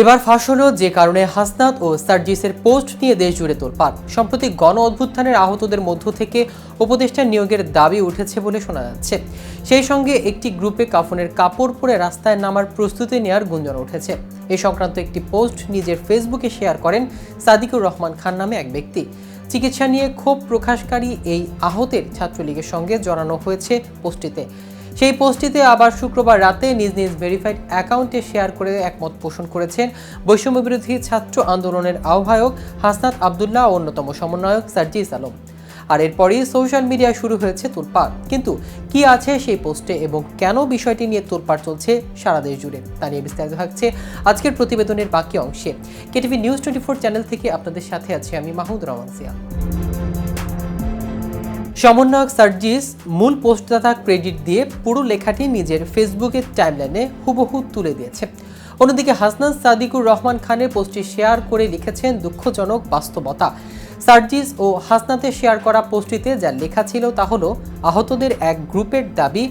এবার ফাঁস হলো যে কারণে হাসনাত ও সার্জিসের পোস্ট নিয়ে দেশ জুড়ে তোলপাড়। সম্প্রতি গণ অভ্যুত্থানের আহতদের মধ্য থেকে উপদেষ্টা নিয়োগের দাবি উঠেছে বলে শোনা যাচ্ছে। সেই সঙ্গে একটি গ্রুপে কাফনের কাপড় পরে রাস্তায় নামার প্রস্তুতি নেওয়ার গুঞ্জন উঠেছে। এ সংক্রান্ত একটি পোস্ট নিজের ফেসবুকে শেয়ার করেন সাদিকুর রহমান খান নামে এক ব্যক্তি। চিকিৎসা নিয়ে ক্ষোভ প্রকাশকারী এই আহতের ছাত্রলীগের সঙ্গে জড়ানো হয়েছে পোস্টটিতে। সেই পোস্টটিতে আবার শুক্রবার রাতে নিজ নিজ ভেরিফাইড অ্যাকাউন্টে শেয়ার করে একমত পোষণ করেছেন বৈষম্য বিরোধী ছাত্র আন্দোলনের আহ্বায়ক হাসনাত আবদুল্লাহ অন্যতম সমন্বয়ক সার্জিস আলম। আর এরপরই সোশ্যাল মিডিয়ায় শুরু হয়েছে তোলপাড় কিন্তু কি আছে সেই পোস্টে এবং কেন বিষয়টি নিয়ে তোলপাড় চলছে সারা দেশ জুড়ে? তা নিয়ে বিস্তারিত থাকছে আজকের প্রতিবেদনের বাকি অংশে। KTV news twenty four channel থেকে আপনাদের সাথে আছি আমি মাহমুদ রহমান সিয়া। সমন্বয়ক সার্জিস মূল পোস্টদাতা ক্রেডিট দিয়ে পুরো লেখাটি নিজের ফেসবুকের টাইমলাইনে হুবহু তুলে দিয়েছে। অন্যদিকে হাসনান সাদিকুর রহমান খানের পোস্টটি শেয়ার করে লিখেছেন দুঃখজনক বাস্তবতা। সার্জিস ও হাসনাতে শেয়ার করা পোস্টটিতে যা লেখা ছিল তা হলো, আহতদের এক গ্রুপের দাবি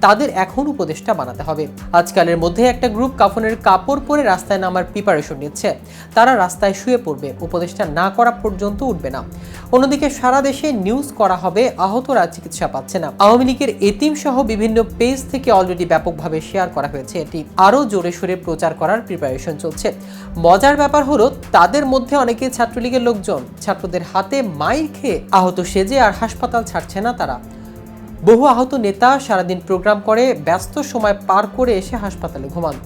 তাদের এখন উপদেষ্টা বানাতে হবে। আজকালের মধ্যে একটা গ্রুপ কাফনের কাপড় পরে রাস্তায় নামার প্রিপারেশন নিচ্ছে। তারা রাস্তায় শুয়ে পড়বে, উপদেষ্টা না করা পর্যন্ত উঠবে না। অন্যদিকে সারা দেশে নিউজ করা হবে, আহতরা চিকিৎসা পাচ্ছে না। আওয়ামী লীগের এতিম সহ বিভিন্ন পেজ থেকে অলরেডি ব্যাপকভাবে শেয়ার করা হয়েছে এটি। আরও জোরে সোরে প্রচার করার প্রিপারেশন চলছে। মজার ব্যাপার হলো, তাদের মধ্যে অনেকে ছাত্রলীগের লোকজন। ছাত্রদের হাতে মাইর খেয়ে আহত সেজে আর হাসপাতাল ছাড়ছে না তারা। বহু আহত নেতা সারাদিন প্রোগ্রাম করে ব্যস্ত সময় পার করে এসে হাসপাতালে ঘুমান।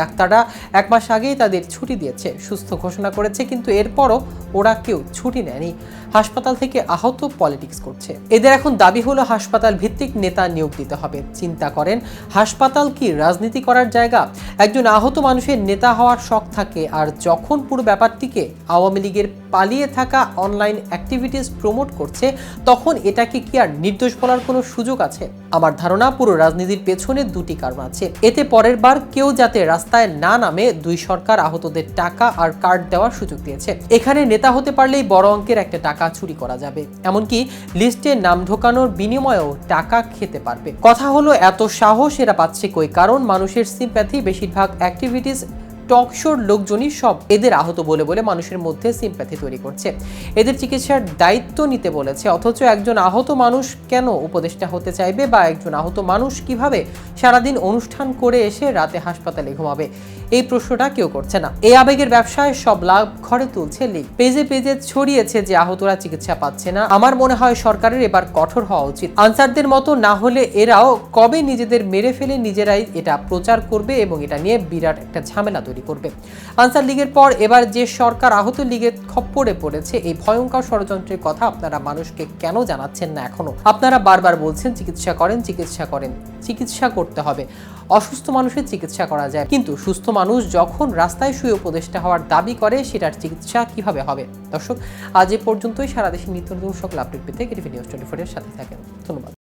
ডাক্তাররা এক মাস আগেই তাদের ছুটি দিয়েছে। সুস্থ ঘোষণা করেছে, কিন্তু এরপরও ওরা কেউ ছুটি নেয়নি। হাসপাতাল থেকে আহত পলিটিক্স করছে। এদের এখন দাবি হলো হাসপাতাল ভিত্তিক নেতা নিয়োগ দিতে হবে। চিন্তা করেন, হাসপাতাল কি রাজনীতি করার জায়গা? একজন আহত মানুষের নেতা হওয়ার শখ থাকে, আর যখন পুরো ব্যাপারটিকে আওয়ামী লীগের পালিয়ে থাকা অনলাইন অ্যাক্টিভিটিস প্রমোট করছে, তখন এটাকে কি আর নির্দোষ বলার কোনো সুযোগ আছে? আমার ধারণা, পুরো রাজনীতির পেছনে দুটি কারণ আছে। এতে পরের বার কেউ যাতে রাস্তায় না নামে দুই সরকার আহতদের টাকা আর কার্ড দেওয়ার সুযোগ দিয়েছে। এখানে নেতা হতে পারলেই বড় অঙ্কের একটা টাকা চুরি করা যাবে। এমনকি লিস্টে নাম ঢোকানোর বিনিময়েও টাকা খেতে পারবে। কথা হলো, এত সাহস এরা পাচ্ছে কই? কারণ মানুষের সিম্প্যাথি বেশিরভাগ অ্যাক্টিভিটিস টক শোর লোকজনই সব এদের আহত বলে বলে মানুষের মধ্যে সিম্প্যাথি তৈরি করছে। এদের চিকিৎসার দায়িত্ব নিতে বলেছে, অথচ একজন আহত মানুষ কেন উপদেষ্টা হতে চাইবে বা একজন আহত মানুষ কীভাবে সারাদিন অনুষ্ঠান করে এসে রাতে হাসপাতালে ঘুমাবে? এই প্রশ্নটা কেউ করছে না। এই আবেগের ব্যবসায় সব লাভ ঘরে তুলছে লিগ। পেজে পেজে ছড়িয়েছে যে আহতরা চিকিৎসা পাচ্ছে না। আমার মনে হয় সরকারের এবার কঠোর হওয়া উচিত। আনসারদের মতো না হলে এরাও কবে নিজেদের মেরে ফেলে নিজেরাই এটা প্রচার করবে এবং এটা নিয়ে বিরাট একটা ঝামেলা তৈরি করবে। আনসার লীগের পর এবার যে সরকার আহত লীগের খপ্পরে পড়েছে, এই ভয়ঙ্কর ষড়যন্ত্রের কথা আপনারা মানুষকে কেন জানাচ্ছেন না এখনও? আপনারা বারবার বলছেন, চিকিৎসা করেন চিকিৎসা করেন। চিকিৎসা করতে হবে। অসুস্থ মানুষের চিকিৎসা করা যায়। কিন্তু সুস্থ মানুষ যখন রাস্তায় শুয়ে উপদেষ্টা হওয়ার দাবি করে, সেটার চিকিৎসা কীভাবে হবে? দর্শক, আজ এ পর্যন্তই। সারা দেশে নিত্য নতুন সকল আপডেট পেতে কেটিভি নিউজ টোয়েন্টি ফোরের সাথে থাকেন। ধন্যবাদ।